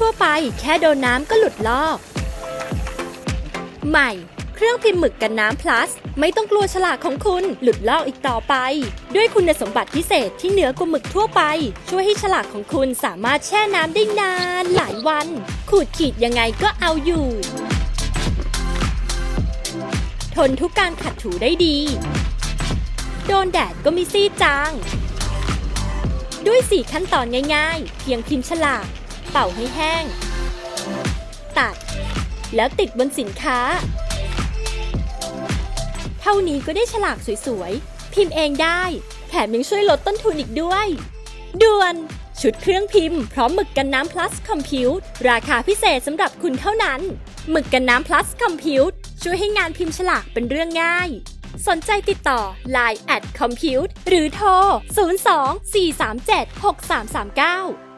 ทั่ว ๆ ไป แค่โดนน้ำก็หลุดลอก ใหม่ เครื่องพิมพ์หมึกกันน้ำ plus ไม่ต้องกลัวฉลากของคุณหลุดลอกอีกต่อไป ด้วยคุณสมบัติพิเศษที่เหนือกว่าหมึกทั่วไป ช่วยให้ฉลากของคุณสามารถแช่น้ำได้นานหลายวัน ขูดขีดยังไงก็เอาอยู่ ทนทุกการขัดถูได้ดี โดนแดดก็ไม่ซีดจางด้วย 4 ขั้นตอนง่าย ๆ เพียงพิมพ์ฉลาก เป่าให้แห้ง ตัด แล้วติดบนสินค้า เท่านี้ก็ได้ฉลากสวยๆ พิมพ์เองได้ แถมยังช่วยลดต้นทุนอีกด้วย ด่วน ชุดเครื่องพิมพ์พร้อมหมึกกันน้ำ plus compute ราคาพิเศษสำหรับคุณเท่านั้น หมึกกันน้ำ plus compute ช่วยให้งานพิมพ์ฉลากเป็นเรื่องง่ายสนใจติดต่อ Line at compute หรือโทร 02 437 6339